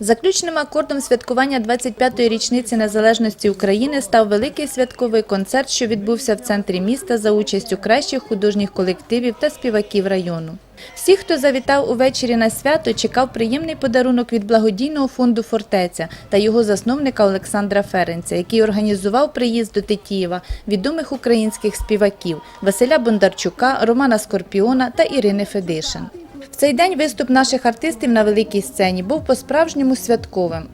Заключним акордом святкування 25-ї річниці незалежності України став великий святковий концерт, що відбувся в центрі міста за участю кращих художніх колективів та співаків району. Всі, хто завітав увечері на свято, чекав приємний подарунок від благодійного фонду Фортеця та його засновника Олександра Ференця, який організував приїзд до Тетіїва відомих українських співаків Василя Бондарчука, Романа Скорпіона та Ірини Федишин. В цей день виступ наших артистів на великій сцені був по-справжньому святковим.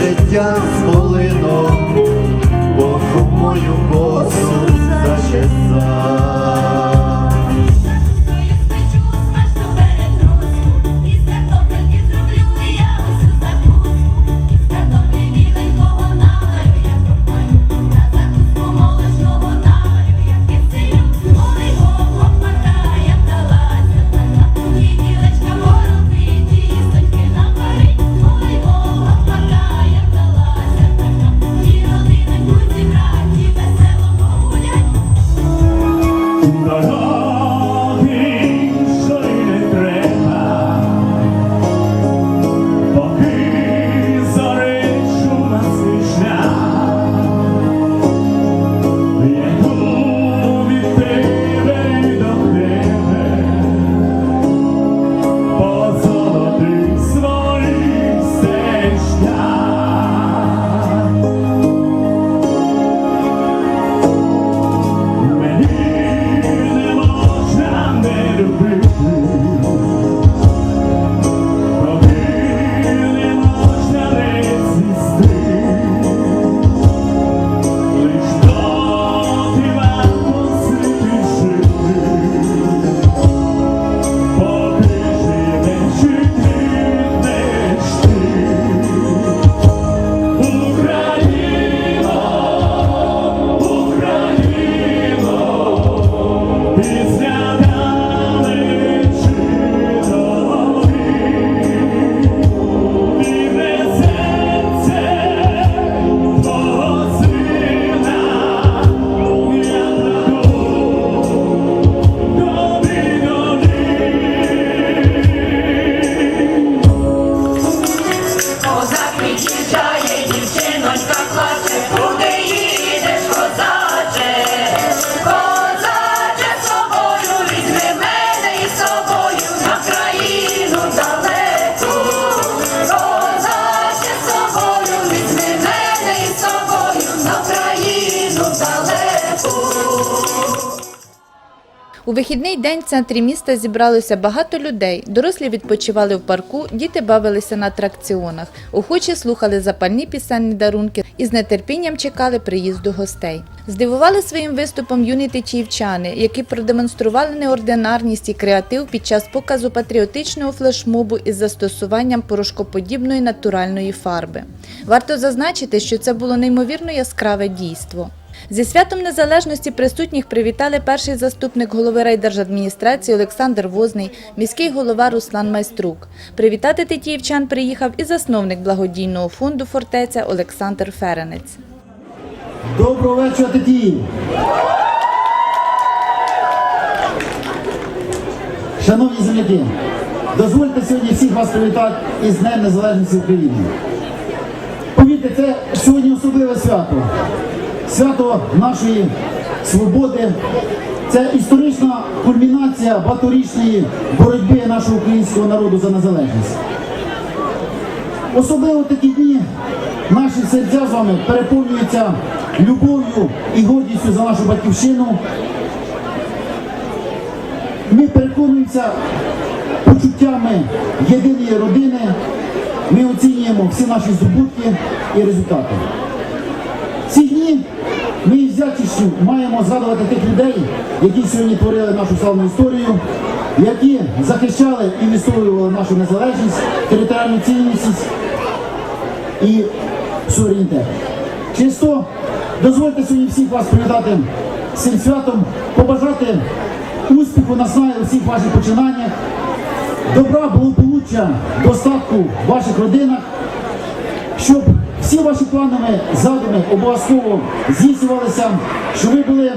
Життя сполино, Бог у мою косу зачесав. День в центрі міста зібралося багато людей. Дорослі відпочивали в парку, діти бавилися на атракціонах. Охочі слухали запальні пісенні дарунки і з нетерпінням чекали приїзду гостей. Здивували своїм виступом юні течіївчани, які продемонстрували неординарність і креатив під час показу патріотичного флешмобу із застосуванням порошкоподібної натуральної фарби. Варто зазначити, що це було неймовірно яскраве дійство. Зі святом незалежності присутніх привітали перший заступник голови райдержадміністрації Олександр Возний, міський голова Руслан Майструк. Привітати тетіївчан приїхав і засновник благодійного фонду фортеця Олександр Ференець. Доброго вечора, Тетії! Шановні земляки, дозвольте сьогодні всіх вас привітати із Днем Незалежності України. Повірте, це сьогодні особливе свято. Свято нашої свободи, це історична кульмінація багаторічної боротьби нашого українського народу за незалежність. Особливо такі дні наші серця з вами переповнюються любов'ю і гордістю за нашу батьківщину. Ми переконуємося почуттями єдиної родини. Ми оцінюємо всі наші здобутки і результати. Вдячністю маємо згадувати тих людей, які сьогодні творили нашу славну історію, які захищали і відстоювали нашу незалежність, територіальну цінність і суверенітет. Чисто дозвольте сьогодні всіх вас привітати цим святом, побажати успіху, наснаги у всіх ваших починаннях, добра, благополуччя, достатку в ваших родинах, щоб всі ваші планові задуми обов'язково здійснювалися, щоб ви були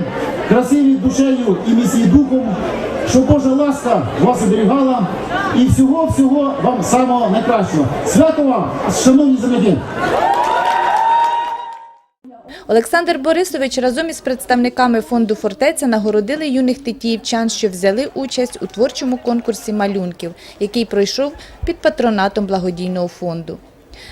красиві душею і міцні духом, щоб Божа ласка вас оберігала і всього-всього вам самого найкращого. Свято вам, шановні земляки! Олександр Борисович разом із представниками фонду «Фортеця» нагородили юних тетіївчан, що взяли участь у творчому конкурсі малюнків, який пройшов під патронатом благодійного фонду.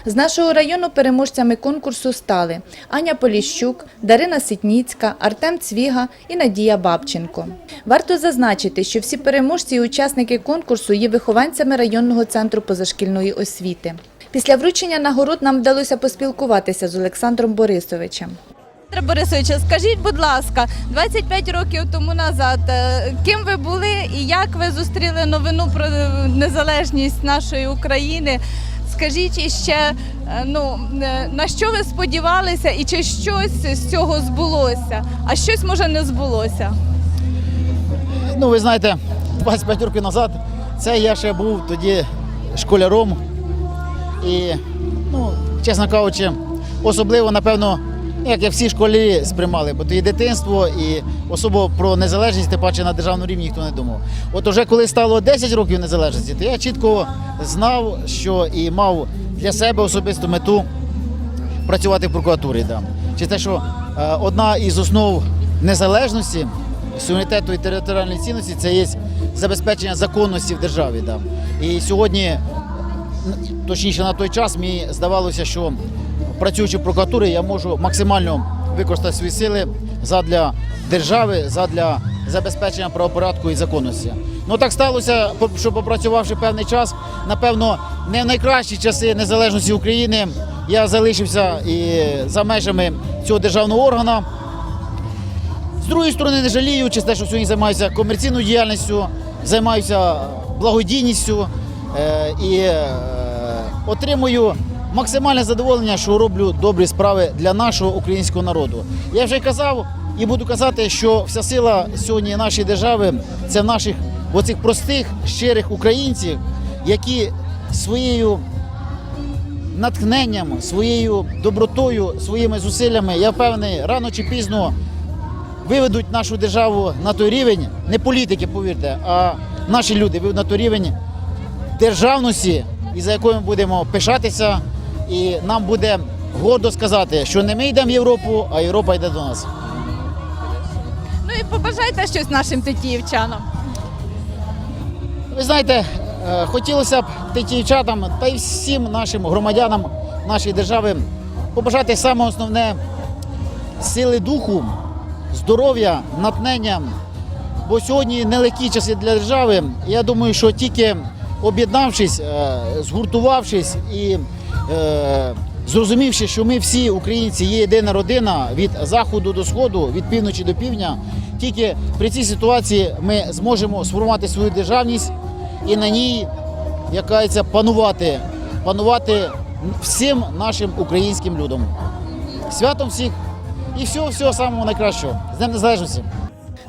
З нашого району переможцями конкурсу стали Аня Поліщук, Дарина Ситніцька, Артем Цвіга і Надія Бабченко. Варто зазначити, що всі переможці і учасники конкурсу є вихованцями районного центру позашкільної освіти. Після вручення нагород нам вдалося поспілкуватися з Олександром Борисовичем. Олександре Борисовичу, скажіть, будь ласка, 25 років тому назад, е, ким ви були і як ви зустріли новину про е, незалежність нашої України? Скажіть іще, е, ну е, на що ви сподівалися, і чи щось з цього збулося? А щось може не збулося? Ну, ви знаєте, 25 років назад це я ще був тоді школяром. І, ну, чесно кажучи, особливо, напевно, як, як всі школярі сприймали, бо то і дитинство, і особо про незалежність, тим паче на державному рівні ніхто не думав. От уже коли стало 10 років незалежності, то я чітко знав, що і мав для себе особисту мету працювати в прокуратурі. Да. Чи те, що е, одна із основ незалежності, суверенітету і територіальної цінності це є забезпечення законності в державі. Да. І сьогодні, точніше на той час, мені здавалося, що працюючи в прокуратурі, я можу максимально використати свої сили задля держави, задля забезпечення правопорядку і законності. Ну так сталося, що попрацювавши певний час, напевно, не в найкращі часи незалежності України я залишився і за межами цього державного органу. З другої сторони, не жалію, через те, що сьогодні займаюся комерційною діяльністю, займаюся благодійністю е, і е, отримую максимальне задоволення, що роблю добрі справи для нашого українського народу. Я вже казав і буду казати, що вся сила сьогодні нашої держави це в наших оцих простих, щирих українців, які своєю натхненням, своєю добротою, своїми зусиллями, я впевнений, рано чи пізно виведуть нашу державу на той рівень, не політики, повірте, а наші люди виведуть на той рівень державності, і за якою ми будемо пишатися, і нам буде гордо сказати, що не ми йдемо в Європу, а Європа йде до нас. Ну і побажайте щось нашим тетіївчанам. Ви знаєте, е, хотілося б дівчатам та й всім нашим громадянам нашої держави побажати саме основне сили духу, здоров'я, натхнення. Бо сьогодні нелегкі часи для держави. Я думаю, що тільки об'єднавшись, е, згуртувавшись і зрозумівши, що ми всі українці є єдина родина від заходу до сходу, від півночі до півдня, тільки при цій ситуації ми зможемо сформувати свою державність і на ній як кажеться, панувати, панувати всім нашим українським людям. Святом всіх і всього всього самого найкращого. З Днем Незалежності!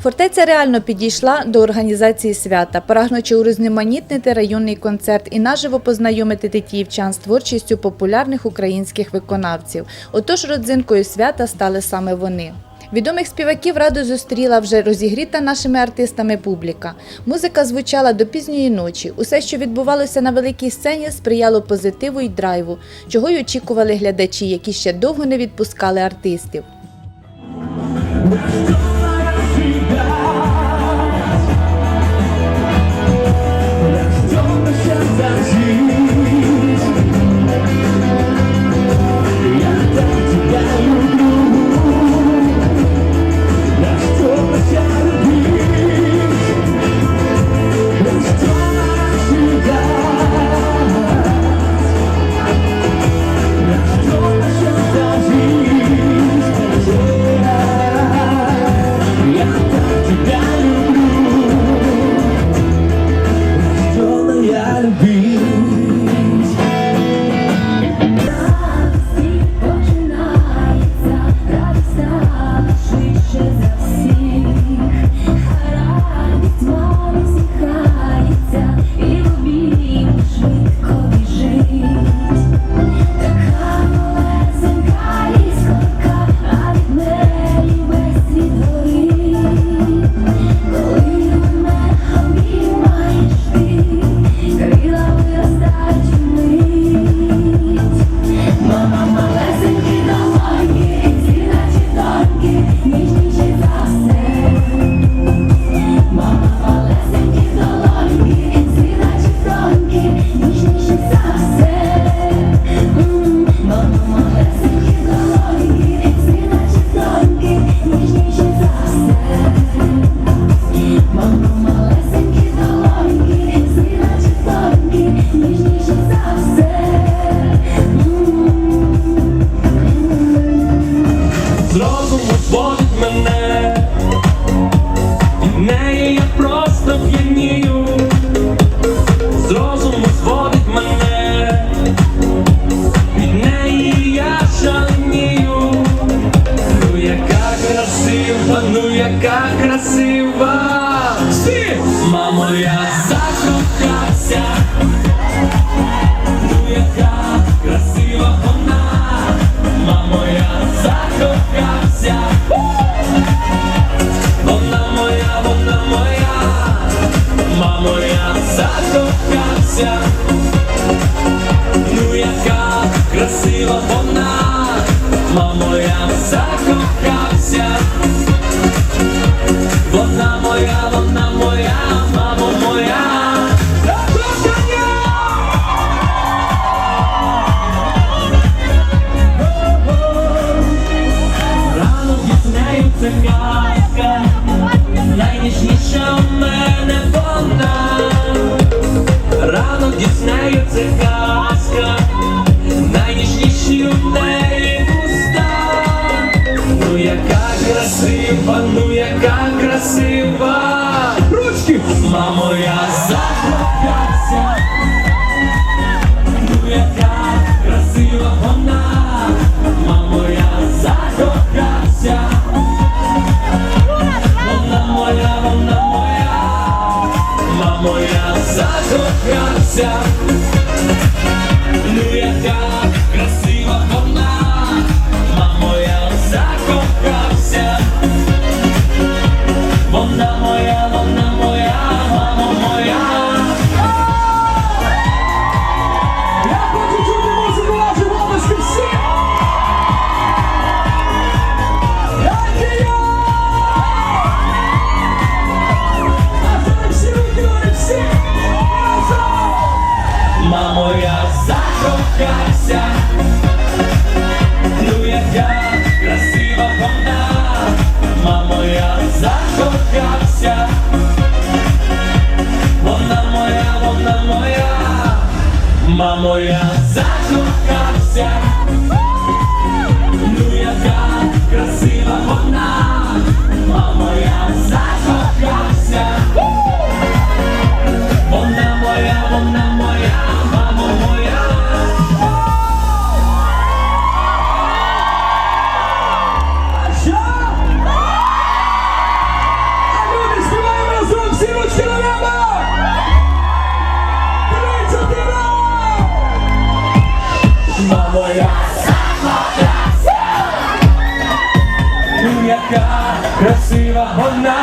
Фортеця реально підійшла до організації свята, прагнучи урізноманітнити районний концерт і наживо познайомити тетіївчан з творчістю популярних українських виконавців. Отож, родзинкою свята стали саме вони. Відомих співаків радо зустріла вже розігріта нашими артистами публіка. Музика звучала до пізньої ночі. Усе, що відбувалося на великій сцені, сприяло позитиву й драйву, чого й очікували глядачі, які ще довго не відпускали артистів. дива, ну яка красива, Всі! мамо, я закохався, ну яка красива вона, мамо, я закохався, вона моя, вона моя, мамо, я закохався, ну яка красива вона, мамо, я закохався. яка красива, ну яка красива. Ручки! Мамо, я захоплявся. Ну яка красива вона. Мамо, я захоплявся. Вона моя, вона моя. Мамо, я. বন্যা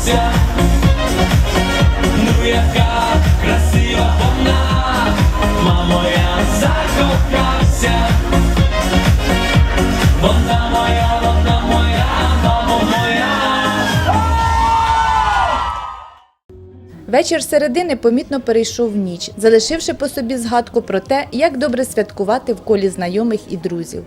вся, ну яка красива вона, мамо, я закохався, вона моя, вона моя, мамо моя. Вечір середини помітно перейшов в ніч, залишивши по собі згадку про те, як добре святкувати в колі знайомих і друзів.